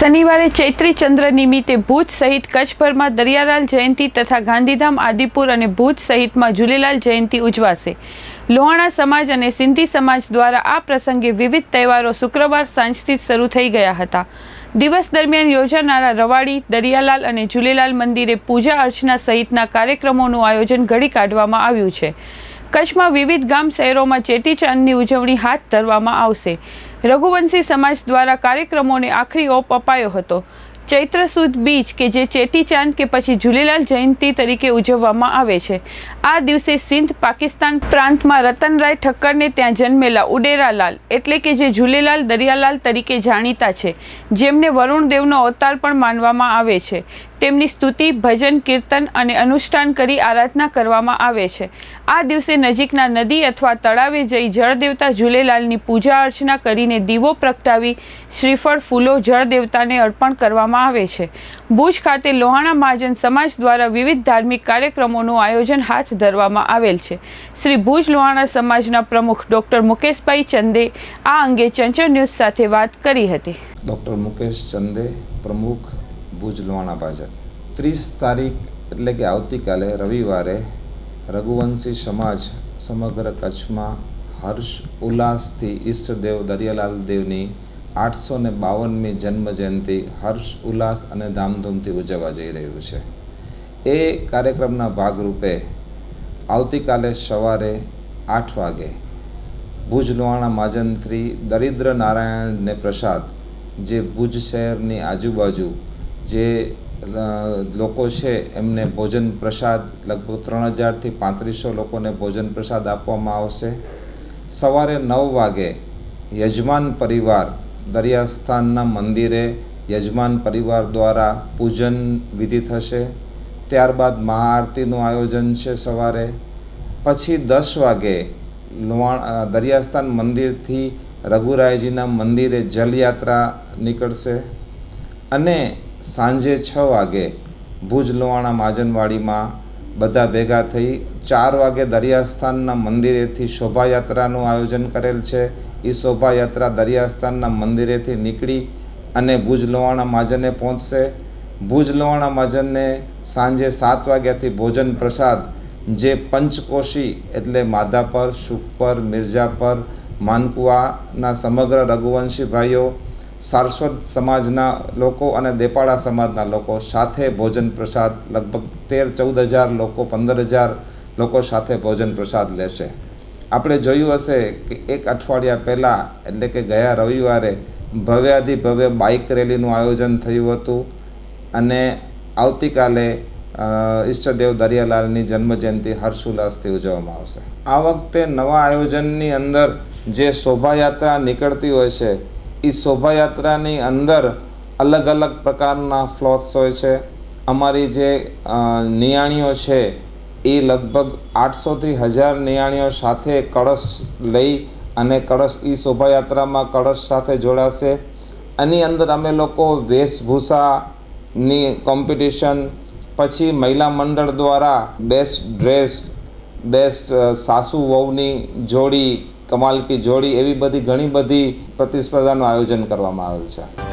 શનિવારે ચૈત્રી ચંદ્ર નિમિત્તે ભુજ સહિત કચ્છભરમાં દરિયાલાલ જયંતી તથા ગાંધીધામ, આદિપુર અને ભુજ સહિતમાં ઝૂલેલાલ જયંતી ઉજવાશે. લોહાણા સમાજ અને સિંધી સમાજ દ્વારા આ પ્રસંગે વિવિધ તહેવારો શુક્રવાર સાંજથી જ શરૂ થઈ ગયા હતા. દિવસ દરમિયાન યોજાનારા રવાડી, દરિયાલાલ અને ઝૂલેલાલ મંદિરે પૂજા અર્ચના સહિતના કાર્યક્રમોનું આયોજન ઘડી કાઢવામાં આવ્યું છે. કચ્છમાં વિવિધ ગામ શહેરોમાં ચેટીચાંદની ઉજવણી હાથ ધરવામાં આવશે. રઘુવંશી સમાજ દ્વારા કાર્યક્રમોને આખરી ઓપ અપાયો હતો. ચૈત્ર સુદ બીજ કે જે ચેટીચાંદ કે પછી ઝૂલેલાલ જયંતી તરીકે ઉજવવામાં આવે છે. આ દિવસે સિંધ પાકિસ્તાન પ્રાંતમાં રતનરાય ઠક્કરને ત્યાં જન્મેલા ઉડેરાલાલ એટલે કે જે ઝૂલેલાલ દરિયાલાલ તરીકે જાણીતા છે, જેમને વરુણદેવનો અવતાર પણ માનવામાં આવે છે. તેમની સ્તુતિ, ભજન, કીર્તન અને અનુષ્ઠાન કરી આરાધના કરવામાં આવે છે. આ દિવસે નજીકના નદી અથવા તળાવે જઈ જળદેવતા ઝૂલેલાલની પૂજા અર્ચના કરીને દીવો પ્રગટાવી શ્રીફળ, ફૂલો જળદેવતાને અર્પણ કરવામાં આવે છે. ભુજ ખાતે લોહાણા મહાજન સમાજ દ્વારા વિવિધ ધાર્મિક કાર્યક્રમોનું આયોજન હાથ ધરવામાં આવેલ છે. શ્રી ભુજ લોહાણા સમાજના પ્રમુખ ડૉક્ટર મુકેશભાઈ ચંદે આ અંગે ચંચળ ન્યૂઝ સાથે વાત કરી હતી. ડૉક્ટર મુકેશ ચંદે, પ્રમુખ ભુજ લોહાણા ભાજપ. ત્રીસ તારીખ એટલે કે આવતીકાલે રવિવારે રઘુવંશી સમાજ સમગ્ર કચ્છમાં હર્ષ, ઉલ્લાસથી ઈષ્ટદેવ દરિયાલાલ દેવની આઠસો ને બાવનમી જન્મ હર્ષ, ઉલ્લાસ અને ધામધૂમથી ઉજવવા જઈ રહ્યું છે. એ કાર્યક્રમના ભાગરૂપે આવતીકાલે સવારે આઠ વાગે ભુજ લોહાણા માજંત્રી દરિદ્ર નારાયણને પ્રસાદ, જે ભુજ શહેરની આજુબાજુ જે લોકો છે એમને ભોજન પ્રસાદ લગભગ ત્રણ હજારથી પાંત્રીસો લોકોને ભોજન પ્રસાદ આપવામાં આવશે. સવારે નવ વાગે યજમાન પરિવાર દરિયાસ્થાનના મંદિરે યજમાન પરિવાર દ્વારા પૂજન વિધિ થશે. ત્યારબાદ મહાઆરતીનું આયોજન છે સવારે. પછી દસ વાગે લોહાણ દરિયાસ્થાન મંદિરથી રઘુરાયજીના મંદિરે જલયાત્રા નીકળશે. અને સાંજે છ વાગે ભુજ લોવાણા માજનવાડીમાં બધા ભેગા થઈ ચાર વાગે દરિયાસ્થાનના મંદિરેથી શોભાયાત્રાનું આયોજન કરેલ છે. એ શોભાયાત્રા દરિયાસ્થાનના મંદિરેથી નીકળી અને ભુજ લોહાણા મહાજને પહોંચશે. ભુજ લોહાણા મહાજનને સાંજે સાત વાગ્યાથી ભોજન પ્રસાદ, જે પંચકોશી એટલે માધાપર, શુકપર મિર્જાપર માનકુવાના સમગ્ર રઘુવંશી ભાઈઓ, સારસ્વત સમાજના લોકો અને દેપાડા સમાજના લોકો સાથે ભોજન પ્રસાદ લગભગ તેર ચૌદ હજાર લોકો, પંદર હજાર લોકો સાથે ભોજન પ્રસાદ લેશે. આપણે જોયું હશે કે એક અઠવાડિયા પહેલાં, એટલે કે ગયા રવિવારે ભવ્યાધિ ભવ્ય બાઇક રેલીનું આયોજન થયું હતું. અને આવતીકાલે ઈષ્ટદેવ દરિયાલાલની જન્મજયંતિ હર્ષોલ્લાસથી ઉજવવામાં આવશે. આ વખતે નવા આયોજનની અંદર જે શોભાયાત્રા નીકળતી હોય છે એ શોભાયાત્રાની અંદર અલગ અલગ પ્રકારના ફ્લોથ્સ હોય છે. અમારી જે નિયાણીઓ છે એ લગભગ આઠસોથી હજાર નિયાણીઓ સાથે કળશ લઈ અને કળશ એ શોભાયાત્રામાં કળશ સાથે જોડાશે. આની અંદર અમે લોકો વેશભૂષાની કોમ્પિટિશન, પછી મહિલા મંડળ દ્વારા બેસ્ટ ડ્રેસ, બેસ્ટ સાસુ વહુની જોડી કમાલ કી જોડી એવી બધી ઘણી બધી પ્રતિસ્પર્ધાનું આયોજન કરવામાં આવેલ છે.